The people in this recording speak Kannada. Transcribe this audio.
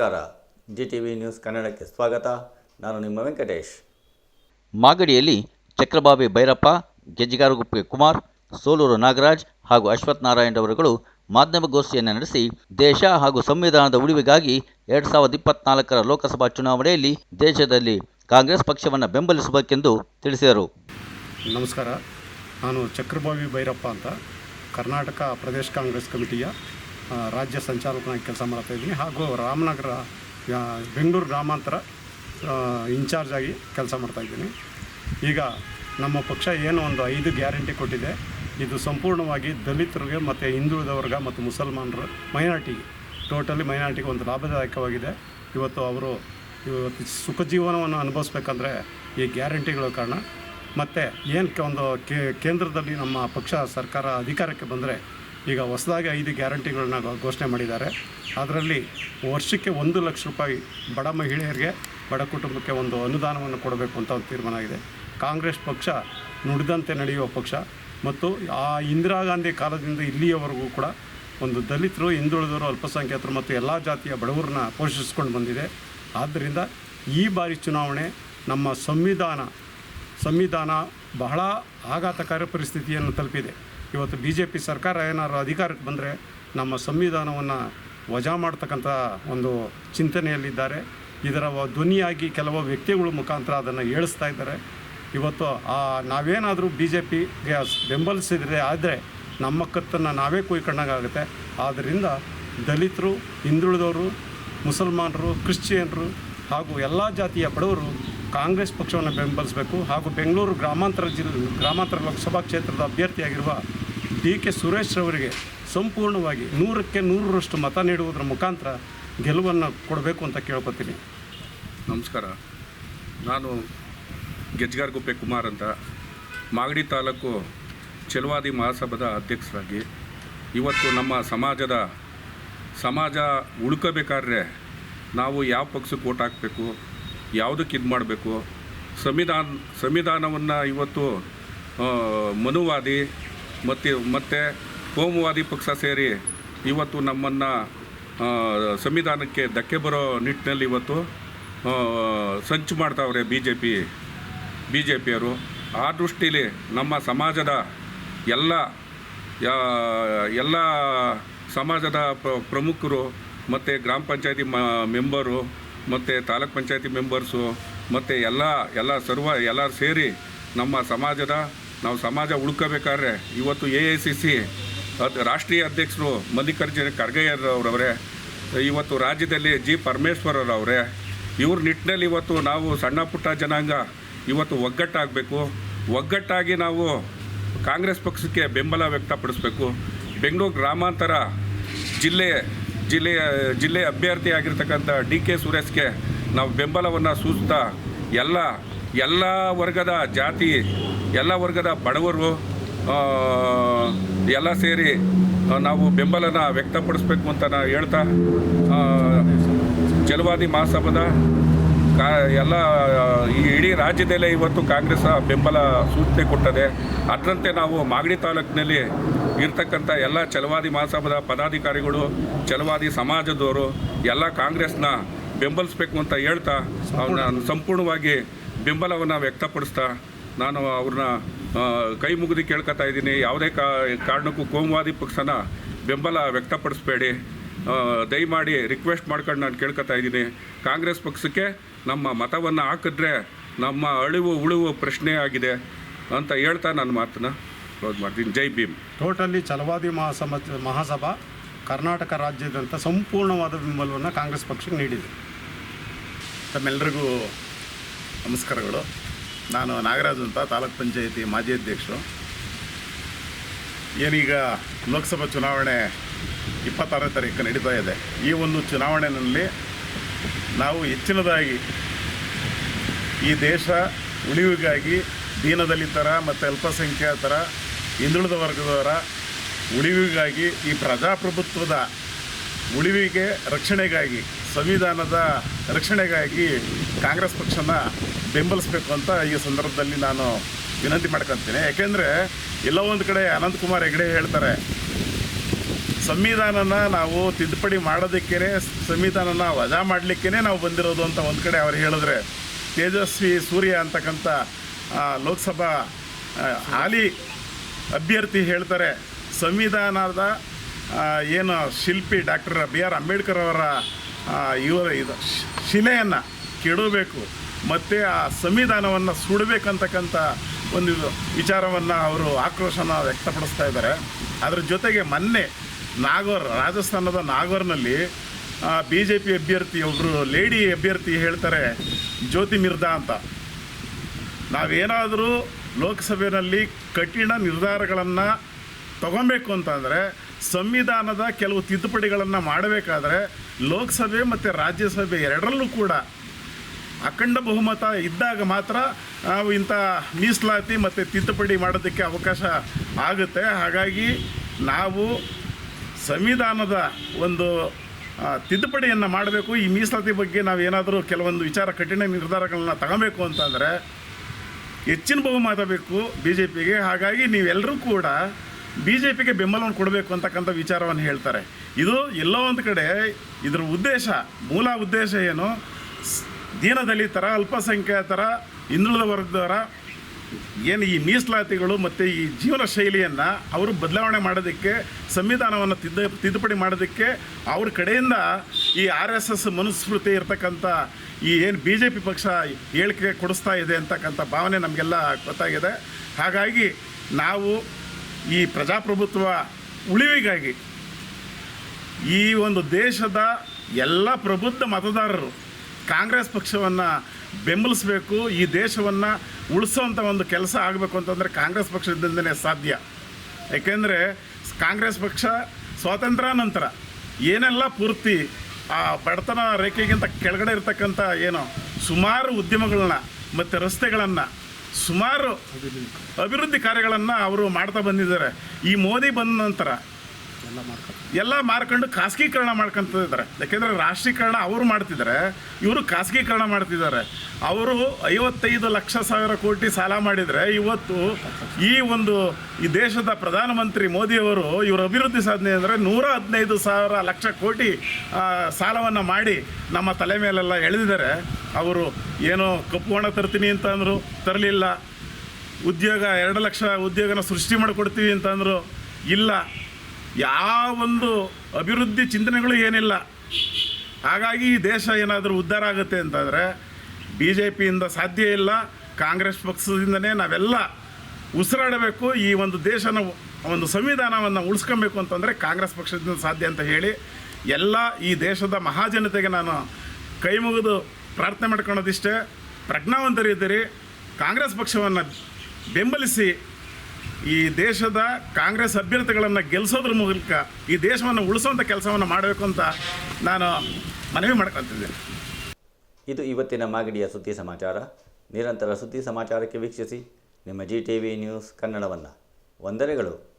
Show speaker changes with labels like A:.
A: ನಮಸ್ಕಾರ. ಜಿ ಟಿ ವಿ ನ್ಯೂಸ್ ಕನ್ನಡಕ್ಕೆ ಸ್ವಾಗತ. ನಾನು ನಿಮ್ಮ ವೆಂಕಟೇಶ್.
B: ಮಾಗಡಿಯಲ್ಲಿ ಚಕ್ರಬಾಬಿ ಭೈರಪ್ಪ ಗೆಜ್ಜಿಗಾರಗುಪ್ಪೆ ಕುಮಾರ್ ಸೋಲೂರು ನಾಗರಾಜ್ ಹಾಗೂ ಅಶ್ವಥ್ ನಾರಾಯಣ್ ಅವರುಗಳು ಮಾಧ್ಯಮಗೋಷ್ಠಿಯನ್ನು ನಡೆಸಿ ದೇಶ ಹಾಗೂ ಸಂವಿಧಾನದ ಉಳಿವಿಗಾಗಿ ಎರಡ್ ಸಾವಿರದ ಇಪ್ಪತ್ನಾಲ್ಕರ ಲೋಕಸಭಾ ಚುನಾವಣೆಯಲ್ಲಿ ದೇಶದಲ್ಲಿ ಕಾಂಗ್ರೆಸ್ ಪಕ್ಷವನ್ನು ಬೆಂಬಲಿಸಬೇಕೆಂದು ತಿಳಿಸಿದರು.
C: ನಮಸ್ಕಾರ. ನಾನು ಚಕ್ರಬಾಬಿ ಭೈರಪ್ಪ ಅಂತ. ಕರ್ನಾಟಕ ಪ್ರದೇಶ ಕಾಂಗ್ರೆಸ್ ಕಮಿಟಿಯ ರಾಜ್ಯ ಸಂಚಾಲಕನಾಗಿ ಕೆಲಸ ಮಾಡ್ತಾ ಇದ್ದೀನಿ. ಹಾಗೂ ರಾಮನಗರ ಬೆಂಗಳೂರು ಗ್ರಾಮಾಂತರ ಇನ್ಚಾರ್ಜ್ ಆಗಿ ಕೆಲಸ ಮಾಡ್ತಾ ಇದ್ದೀನಿ. ಈಗ ನಮ್ಮ ಪಕ್ಷ ಏನು ಒಂದು ಐದು ಗ್ಯಾರಂಟಿ ಕೊಟ್ಟಿದೆ. ಇದು ಸಂಪೂರ್ಣವಾಗಿ ದಲಿತರಿಗೆ ಮತ್ತು ಹಿಂದುಳಿದ ವರ್ಗ ಮತ್ತು ಮುಸಲ್ಮಾನರು ಮೈನಾರಿಟಿಗೆ ಟೋಟಲಿ ಮೈನಾರಿಟಿಗೆ ಒಂದು ಲಾಭದಾಯಕವಾಗಿದೆ. ಇವತ್ತು ಅವರು ಇವತ್ತು ಸುಖ ಜೀವನವನ್ನು ಅನುಭವಿಸ್ಬೇಕಂದ್ರೆ ಈ ಗ್ಯಾರಂಟಿಗಳ ಕಾರಣ. ಮತ್ತು ಏನು ಒಂದು ಕೇಂದ್ರದಲ್ಲಿ ನಮ್ಮ ಪಕ್ಷ ಸರ್ಕಾರ ಅಧಿಕಾರಕ್ಕೆ ಬಂದರೆ ಈಗ ಹೊಸದಾಗಿ ಐದು ಗ್ಯಾರಂಟಿಗಳನ್ನ ಘೋಷಣೆ ಮಾಡಿದ್ದಾರೆ. ಅದರಲ್ಲಿ ವರ್ಷಕ್ಕೆ ಒಂದು ಲಕ್ಷ ರೂಪಾಯಿ ಬಡ ಮಹಿಳೆಯರಿಗೆ, ಬಡ ಕುಟುಂಬಕ್ಕೆ ಒಂದು ಅನುದಾನವನ್ನು ಕೊಡಬೇಕು ಅಂತ ಒಂದು ತೀರ್ಮಾನ ಆಗಿದೆ. ಕಾಂಗ್ರೆಸ್ ಪಕ್ಷ ನುಡಿದಂತೆ ನಡೆಯುವ ಪಕ್ಷ ಮತ್ತು ಆ ಇಂದಿರಾ ಗಾಂಧಿ ಕಾಲದಿಂದ ಇಲ್ಲಿಯವರೆಗೂ ಕೂಡ ಒಂದು ದಲಿತರು, ಹಿಂದುಳಿದವರು, ಅಲ್ಪಸಂಖ್ಯಾತರು ಮತ್ತು ಎಲ್ಲ ಜಾತಿಯ ಬಡವರನ್ನ ಪೋಷಿಸ್ಕೊಂಡು ಬಂದಿದೆ. ಆದ್ದರಿಂದ ಈ ಬಾರಿ ಚುನಾವಣೆ ನಮ್ಮ ಸಂವಿಧಾನ ಸಂವಿಧಾನ ಬಹಳ ಆಘಾತಕಾರಿ ಪರಿಸ್ಥಿತಿಯನ್ನು ತಲುಪಿದೆ. ಇವತ್ತು ಬಿ ಜೆ ಪಿ ಸರ್ಕಾರ ಏನಾದ್ರು ಅಧಿಕಾರಕ್ಕೆ ಬಂದರೆ ನಮ್ಮ ಸಂವಿಧಾನವನ್ನು ವಜಾ ಮಾಡ್ತಕ್ಕಂಥ ಒಂದು ಚಿಂತನೆಯಲ್ಲಿದ್ದಾರೆ. ಇದರ ಧ್ವನಿಯಾಗಿ ಕೆಲವು ವ್ಯಕ್ತಿಗಳ ಮುಖಾಂತರ ಅದನ್ನು ಏಳಿಸ್ತಾ ಇದ್ದಾರೆ. ಇವತ್ತು ಆ ನಾವೇನಾದರೂ ಬಿ ಜೆ ಪಿಗೆ ಬೆಂಬಲಿಸಿದರೆ ಆದರೆ ನಮ್ಮ ಕತ್ತನ್ನು ನಾವೇ ಕುಯ್ಕೊಂಡಾಗುತ್ತೆ ಆದ್ದರಿಂದ ದಲಿತರು, ಹಿಂದುಳಿದವರು, ಮುಸಲ್ಮಾನರು, ಕ್ರಿಶ್ಚಿಯನ್ರು ಹಾಗೂ ಎಲ್ಲ ಜಾತಿಯ ಬಡವರು ಕಾಂಗ್ರೆಸ್ ಪಕ್ಷವನ್ನು ಬೆಂಬಲಿಸಬೇಕು ಹಾಗೂ ಬೆಂಗಳೂರು ಗ್ರಾಮಾಂತರ ಜಿಲ್ಲೆ ಗ್ರಾಮಾಂತರ ಲೋಕಸಭಾ ಕ್ಷೇತ್ರದ ಅಭ್ಯರ್ಥಿಯಾಗಿರುವ ಡಿ ಕೆ ಸುರೇಶ್ ರವರಿಗೆ ಸಂಪೂರ್ಣವಾಗಿ ನೂರಕ್ಕೆ ನೂರರಷ್ಟು ಮತ ನೀಡುವುದರ ಮುಖಾಂತರ ಗೆಲುವನ್ನು ಕೊಡಬೇಕು ಅಂತ ಕೇಳ್ಕೊತೀನಿ.
D: ನಮಸ್ಕಾರ. ನಾನು ಗೆಜ್ಗಾರ್ಗುಪ್ಪೆ ಕುಮಾರ್ ಅಂತ. ಮಾಗಡಿ ತಾಲೂಕು ಚೆಲುವಾದಿ ಮಹಾಸಭಾದ ಅಧ್ಯಕ್ಷರಾಗಿ ಇವತ್ತು ನಮ್ಮ ಸಮಾಜದ, ಸಮಾಜ ಉಳ್ಕೋಬೇಕಾದ್ರೆ ನಾವು ಯಾವ ಪಕ್ಷಕ್ಕೆ ಓಟ್ ಹಾಕಬೇಕು ಯಾವುದಕ್ಕೆ ಇದು ಮಾಡಬೇಕು? ಸಂವಿಧಾನ, ಸಂವಿಧಾನವನ್ನು ಇವತ್ತು ಮನುವಾದಿ ಮತ್ತು ಮತ್ತು ಕೋಮುವಾದಿ ಪಕ್ಷ ಸೇರಿ ಇವತ್ತು ನಮ್ಮನ್ನು ಸಂವಿಧಾನಕ್ಕೆ ಧಕ್ಕೆ ಬರೋ ನಿಟ್ಟಿನಲ್ಲಿ ಇವತ್ತು ಸಂಚು ಮಾಡ್ತಾವ್ರೆ B J P B J ಪಿಯವರು ಆ ದೃಷ್ಟಿಲಿ ನಮ್ಮ ಸಮಾಜದ ಎಲ್ಲ ಎಲ್ಲ ಸಮಾಜದ ಪ್ರ- ಪ್ರಮುಖರು ಮತ್ತು ಗ್ರಾಮ ಪಂಚಾಯತಿ ಮೆಂಬರು ಮತ್ತು ತಾಲೂಕ್ ಪಂಚಾಯತಿ ಮೆಂಬರ್ಸು ಮತ್ತು ಎಲ್ಲ ಎಲ್ಲ ಸರ್ವ, ಎಲ್ಲರೂ ಸೇರಿ ನಮ್ಮ ಸಮಾಜದ, ನಾವು ಸಮಾಜ ಉಳ್ಕೋಬೇಕಾದ್ರೆ ಇವತ್ತು ಎ ಐ ಸಿ ಸಿ ಅದು ರಾಷ್ಟ್ರೀಯ ಅಧ್ಯಕ್ಷರು ಮಲ್ಲಿಕಾರ್ಜುನ ಖರ್ಗೆಯವ್ರವರೇ ಇವತ್ತು ರಾಜ್ಯದಲ್ಲಿ ಜಿ ಪರಮೇಶ್ವರರವರೇ, ಇವ್ರ ನಿಟ್ಟಿನಲ್ಲಿ ಇವತ್ತು ನಾವು ಸಣ್ಣ ಪುಟ್ಟ ಜನಾಂಗ ಇವತ್ತು ಒಗ್ಗಟ್ಟಾಗಬೇಕು. ಒಗ್ಗಟ್ಟಾಗಿ ನಾವು ಕಾಂಗ್ರೆಸ್ ಪಕ್ಷಕ್ಕೆ ಬೆಂಬಲ ವ್ಯಕ್ತಪಡಿಸಬೇಕು. ಬೆಂಗಳೂರು ಗ್ರಾಮಾಂತರ ಜಿಲ್ಲೆ ಜಿಲ್ಲೆಯ, ಜಿಲ್ಲೆ ಅಭ್ಯರ್ಥಿಯಾಗಿರ್ತಕ್ಕಂಥ ಡಿ ಕೆ ಸುರೇಶ್ಗೆ ನಾವು ಬೆಂಬಲವನ್ನು ಸೂಚಿಸ್ತಾ ಎಲ್ಲ ಎಲ್ಲ ವರ್ಗದ ಜಾತಿ, ಎಲ್ಲ ವರ್ಗದ ಬಡವರು ಎಲ್ಲ ಸೇರಿ ನಾವು ಬೆಂಬಲನ ವ್ಯಕ್ತಪಡಿಸ್ಬೇಕು ಅಂತ ನಾ ಹೇಳ್ತಾ ಚಲುವಾದಿ ಮಹಾಸಭಾದ ಕಾ ಎಲ್ಲ, ಈ ಇಡೀ ರಾಜ್ಯದಲ್ಲೇ ಇವತ್ತು ಕಾಂಗ್ರೆಸ್ ಬೆಂಬಲ ಸೂಚನೆ ಕೊಟ್ಟದೆ. ಅದರಂತೆ ನಾವು ಮಾಗಡಿ ತಾಲೂಕಿನಲ್ಲಿ ಇರ್ತಕ್ಕಂಥ ಎಲ್ಲ ಚಲವಾದಿ ಮಹಾಸಭಾದ ಪದಾಧಿಕಾರಿಗಳು ಚಲವಾದಿ ಸಮಾಜದವರು, ಎಲ್ಲ ಕಾಂಗ್ರೆಸ್ನ ಬೆಂಬಲಿಸಬೇಕು ಅಂತ ಹೇಳ್ತಾ ಅವ್ರನ್ನ ಸಂಪೂರ್ಣವಾಗಿ ಬೆಂಬಲವನ್ನು ವ್ಯಕ್ತಪಡಿಸ್ತಾ ನಾನು ಅವ್ರನ್ನ ಕೈ ಮುಗಿದು ಕೇಳ್ಕೊತಾ ಇದ್ದೀನಿ. ಯಾವುದೇ ಕಾರಣಕ್ಕೂ ಕೋಮುವಾದಿ ಪಕ್ಷನ ಬೆಂಬಲ ವ್ಯಕ್ತಪಡಿಸಬೇಡಿ. ದಯಮಾಡಿ ರಿಕ್ವೆಸ್ಟ್ ಮಾಡ್ಕೊಂಡು ನಾನು ಕೇಳ್ಕೊತಾ ಇದ್ದೀನಿ. ಕಾಂಗ್ರೆಸ್ ಪಕ್ಷಕ್ಕೆ ನಮ್ಮ ಮತವನ್ನು ಹಾಕಿದ್ರೆ ನಮ್ಮ ಅಳಿವು ಉಳಿವು ಪ್ರಶ್ನೆ ಆಗಿದೆ ಅಂತ ಹೇಳ್ತಾ ನನ್ನ ಮಾತನ್ನ ಕ್ಲೋಸ್ ಮಾಡ್ತೀನಿ. ಜೈ ಭೀಮ್.
C: ಟೋಟಲಿ ಛಲವಾದಿ ಮಹಾಸಮ ಮಹಾಸಭಾ ಕರ್ನಾಟಕ ರಾಜ್ಯದಂಥ ಸಂಪೂರ್ಣವಾದ ಬೆಂಬಲವನ್ನು ಕಾಂಗ್ರೆಸ್ ಪಕ್ಷಕ್ಕೆ ನೀಡಿದೆ.
E: ತಮ್ಮೆಲ್ಲರಿಗೂ ನಮಸ್ಕಾರಗಳು. ನಾನು ನಾಗರಾಜ್ ಅಂತ ತಾಲೂಕ್ ಪಂಚಾಯಿತಿ ಮಾಜಿ ಅಧ್ಯಕ್ಷರು. ಏನೀಗ ಲೋಕಸಭಾ ಚುನಾವಣೆ ಇಪ್ಪತ್ತಾರನೇ ತಾರೀಕು ನಡೀತಾ ಇದೆ. ಈ ಒಂದು ಚುನಾವಣೆಯಲ್ಲಿ ನಾವು ಹೆಚ್ಚಿನದಾಗಿ ಈ ದೇಶ ಉಳಿವಿಗಾಗಿ ದೀನದಲಿತರ ಮತ್ತು ಅಲ್ಪಸಂಖ್ಯಾತರ, ಹಿಂದುಳಿದ ವರ್ಗದವರ ಉಳಿವಿಗಾಗಿ ಈ ಪ್ರಜಾಪ್ರಭುತ್ವದ ಉಳಿವಿಗೆ ರಕ್ಷಣೆಗಾಗಿ, ಸಂವಿಧಾನದ ರಕ್ಷಣೆಗಾಗಿ ಕಾಂಗ್ರೆಸ್ ಪಕ್ಷನ ಬೆಂಬಲಿಸಬೇಕು ಅಂತ ಈ ಸಂದರ್ಭದಲ್ಲಿ ನಾನು ವಿನಂತಿ ಮಾಡ್ಕೊತೀನಿ. ಯಾಕೆಂದರೆ ಎಲ್ಲೋ ಒಂದು ಕಡೆ ಅನಂತಕುಮಾರ್ ಹೆಗ್ಡೆ ಹೇಳ್ತಾರೆ ಸಂವಿಧಾನನ ನಾವು ತಿದ್ದುಪಡಿ ಮಾಡೋದಕ್ಕೇ ಸಂವಿಧಾನನ ವಜಾ ಮಾಡಲಿಕ್ಕೇ ನಾವು ಬಂದಿರೋದು ಅಂತ ಒಂದು ಕಡೆ ಅವ್ರು ಹೇಳಿದ್ರೆ. ತೇಜಸ್ವಿ ಸೂರ್ಯ ಅಂತಕ್ಕಂಥ ಲೋಕಸಭಾ ಹಾಲಿ ಅಭ್ಯರ್ಥಿ ಹೇಳ್ತಾರೆ, ಸಂವಿಧಾನದ ಏನು ಶಿಲ್ಪಿ ಡಾಕ್ಟರ್ ಬಿ ಆರ್ ಅಂಬೇಡ್ಕರ್ ಅವರ ಇವರ ಇದು ಶಿಲೆಯನ್ನು ಕೆಡಬೇಕು, ಮತ್ತು ಆ ಸಂವಿಧಾನವನ್ನು ಸುಡಬೇಕಂತಕ್ಕಂಥ ಒಂದು ವಿಚಾರವನ್ನು ಅವರು ಆಕ್ರೋಶನ ವ್ಯಕ್ತಪಡಿಸ್ತಾ ಇದ್ದಾರೆ. ಅದರ ಜೊತೆಗೆ ಮೊನ್ನೆ ನಾಗೋರ್ ರಾಜಸ್ಥಾನದ ನಾಗೋರ್ನಲ್ಲಿ ಬಿ ಜೆ ಪಿ ಅಭ್ಯರ್ಥಿ ಒಬ್ಬರು ಲೇಡಿ ಅಭ್ಯರ್ಥಿ ಹೇಳ್ತಾರೆ, ಜ್ಯೋತಿ ಮಿರ್ದಾ ಅಂತ. ನಾವೇನಾದರೂ ಲೋಕಸಭೆಯಲ್ಲಿ ಕಠಿಣ ನಿರ್ಧಾರಗಳನ್ನು ತಗೊಬೇಕು ಅಂತಂದರೆ ಸಂವಿಧಾನದ ಕೆಲವು ತಿದ್ದುಪಡಿಗಳನ್ನು ಮಾಡಬೇಕಾದ್ರೆ, ಲೋಕಸಭೆ ಮತ್ತು ರಾಜ್ಯಸಭೆ ಎರಡರಲ್ಲೂ ಕೂಡ ಅಖಂಡ ಬಹುಮತ ಇದ್ದಾಗ ಮಾತ್ರ, ನಾವು ಇಂಥ ಮೀಸಲಾತಿ ಮತ್ತು ತಿದ್ದುಪಡಿ ಮಾಡೋದಕ್ಕೆ ಅವಕಾಶ ಆಗುತ್ತೆ. ಹಾಗಾಗಿ ನಾವು ಸಂವಿಧಾನದ ಒಂದು ತಿದ್ದುಪಡಿಯನ್ನು ಮಾಡಬೇಕು, ಈ ಮೀಸಲಾತಿ ಬಗ್ಗೆ ನಾವು ಏನಾದರೂ ಕೆಲವೊಂದು ವಿಚಾರ ಕಠಿಣ ನಿರ್ಧಾರಗಳನ್ನ ತಗೋಬೇಕು ಅಂತಂದರೆ ಹೆಚ್ಚಿನ ಬಹುಮತ ಬೇಕು ಬಿ ಜೆ ಪಿಗೆ ಹಾಗಾಗಿ ನೀವೆಲ್ಲರೂ ಕೂಡ ಬಿ ಜೆ ಪಿಗೆ ಬೆಂಬಲವನ್ನು ಕೊಡಬೇಕು ಅಂತಕ್ಕಂಥ ವಿಚಾರವನ್ನು ಹೇಳ್ತಾರೆ. ಇದು ಎಲ್ಲೋ ಒಂದು ಕಡೆ ಇದರ ಉದ್ದೇಶ, ಮೂಲ ಉದ್ದೇಶ ಏನು? ದೀನದಲಿತರ, ಅಲ್ಪಸಂಖ್ಯಾತರ ಹಿಂದುಳಿದ ವರ್ಗದವರ ಏನು ಈ ಮೀಸಲಾತಿಗಳು ಮತ್ತು ಈ ಜೀವನ ಶೈಲಿಯನ್ನು ಅವರು ಬದಲಾವಣೆ ಮಾಡೋದಕ್ಕೆ, ಸಂವಿಧಾನವನ್ನು ತಿದ್ದ, ತಿದ್ದುಪಡಿ ಮಾಡೋದಕ್ಕೆ ಅವ್ರ ಕಡೆಯಿಂದ ಈ ಆರ್ ಎಸ್ ಎಸ್ ಮನುಸ್ಮೃತಿ ಇರ್ತಕ್ಕಂಥ ಈ ಏನು ಬಿ ಜೆ ಪಿ ಪಕ್ಷ ಹೇಳಿಕೆ ಕೊಡಿಸ್ತಾ ಇದೆ ಅಂತಕ್ಕಂಥ ಭಾವನೆ ನಮಗೆಲ್ಲ ಗೊತ್ತಾಗಿದೆ. ಹಾಗಾಗಿ ನಾವು ಈ ಪ್ರಜಾಪ್ರಭುತ್ವ ಉಳಿವಿಗಾಗಿ ಈ ಒಂದು ದೇಶದ ಎಲ್ಲ ಪ್ರಬುದ್ಧ ಮತದಾರರು ಕಾಂಗ್ರೆಸ್ ಪಕ್ಷವನ್ನು ಬೆಂಬಲಿಸಬೇಕು, ಈ ದೇಶವನ್ನು ಉಳಿಸೋವಂಥ ಒಂದು ಕೆಲಸ ಆಗಬೇಕು ಅಂತಂದರೆ ಕಾಂಗ್ರೆಸ್ ಪಕ್ಷದಿಂದಲೇ ಸಾಧ್ಯ. ಯಾಕೆಂದರೆ ಕಾಂಗ್ರೆಸ್ ಪಕ್ಷ ಸ್ವಾತಂತ್ರ್ಯ ನಂತರ ಏನೆಲ್ಲ ಪೂರ್ತಿ ಆ ಬಡತನ ರೇಖೆಗಿಂತ ಕೆಳಗಡೆ ಇರತಕ್ಕಂಥ ಏನು ಸುಮಾರು ಉದ್ಯಮಗಳನ್ನ ಮತ್ತು ರಸ್ತೆಗಳನ್ನು ಸುಮಾರು ಅಭಿವೃದ್ಧಿ ಕಾರ್ಯಗಳನ್ನು ಅವರು ಮಾಡ್ತಾ ಬಂದಿದ್ದಾರೆ. ಈ ಮೋದಿ ಬಂದ ನಂತರ ಎಲ್ಲ ಮಾರ್ಕೊಂಡು ಖಾಸಗೀಕರಣ ಮಾಡ್ಕೊಂತ ಇದ್ದಾರೆ. ಯಾಕೆಂದರೆ ರಾಷ್ಟ್ರೀಕರಣ ಅವರು ಮಾಡ್ತಿದ್ದಾರೆ, ಇವರು ಖಾಸಗೀಕರಣ ಮಾಡ್ತಿದ್ದಾರೆ. ಅವರು ಐವತ್ತೈದು ಲಕ್ಷ ಸಾವಿರ ಕೋಟಿ ಸಾಲ ಮಾಡಿದರೆ ಇವತ್ತು ಈ ಒಂದು ಈ ದೇಶದ ಪ್ರಧಾನಮಂತ್ರಿ ಮೋದಿಯವರು ಇವರ ಅಭಿವೃದ್ಧಿ ಸಾಧನೆ ಅಂದರೆ ನೂರ ಹದಿನೈದು ಸಾವಿರ ಲಕ್ಷ ಕೋಟಿ ಸಾಲವನ್ನು ಮಾಡಿ ನಮ್ಮ ತಲೆ ಮೇಲೆಲ್ಲ ಎಳೆದಿದ್ದಾರೆ. ಅವರು ಏನೋ ಕಪ್ಪು ಹಣ ತರ್ತೀನಿ ಅಂತ ಅಂದರು, ತರಲಿಲ್ಲ. ಉದ್ಯೋಗ, ಎರಡು ಲಕ್ಷ ಉದ್ಯೋಗನ ಸೃಷ್ಟಿ ಮಾಡಿಕೊಡ್ತೀವಿ ಅಂತಂದರು ಇಲ್ಲ ಯಾವೊಂದು ಅಭಿವೃದ್ಧಿ ಚಿಂತನೆಗಳು ಏನಿಲ್ಲ. ಹಾಗಾಗಿ ಈ ದೇಶ ಏನಾದರೂ ಉದ್ಧಾರ ಆಗುತ್ತೆ ಅಂತಂದರೆ ಬಿ ಜೆ ಪಿಯಿಂದ ಸಾಧ್ಯ ಇಲ್ಲ, ಕಾಂಗ್ರೆಸ್ ಪಕ್ಷದಿಂದನೇ ನಾವೆಲ್ಲ ಉಸಿರಾಡಬೇಕು, ಈ ಒಂದು ದೇಶನ ಒಂದು ಸಂವಿಧಾನವನ್ನು ಉಳಿಸ್ಕೊಬೇಕು ಅಂತಂದರೆ ಕಾಂಗ್ರೆಸ್ ಪಕ್ಷದಿಂದ ಸಾಧ್ಯ ಅಂತ ಹೇಳಿ ಎಲ್ಲ ಈ ದೇಶದ ಮಹಾಜನತೆಗೆ ನಾನು ಕೈ ಮುಗಿದು ಪ್ರಾರ್ಥನೆ ಮಾಡ್ಕೊಳೋದಿಷ್ಟೇ ಪ್ರಜ್ಞಾವಂತರಿದ್ದೀರಿ, ಕಾಂಗ್ರೆಸ್ ಪಕ್ಷವನ್ನು ಬೆಂಬಲಿಸಿ ಈ ದೇಶದ ಕಾಂಗ್ರೆಸ್ ಅಭ್ಯರ್ಥಿಗಳನ್ನು ಗೆಲ್ಲಿಸೋದ್ರ ಮೂಲಕ ಈ ದೇಶವನ್ನು ಉಳಿಸುವಂಥ ಕೆಲಸವನ್ನು ಮಾಡಬೇಕು ಅಂತ ನಾನು ಮನವಿ ಮಾಡ್ಕೊತಿದ್ದೇನೆ.
A: ಇದು ಇವತ್ತಿನ ಮಾಗಡಿಯ ಸುದ್ದಿ ಸಮಾಚಾರ. ನಿರಂತರ ಸುದ್ದಿ ಸಮಾಚಾರಕ್ಕೆ ವೀಕ್ಷಿಸಿ ನಿಮ್ಮ ಜಿ ಟಿ ವಿ ನ್ಯೂಸ್ ಕನ್ನಡವನ್ನು. ವಂದನೆಗಳು.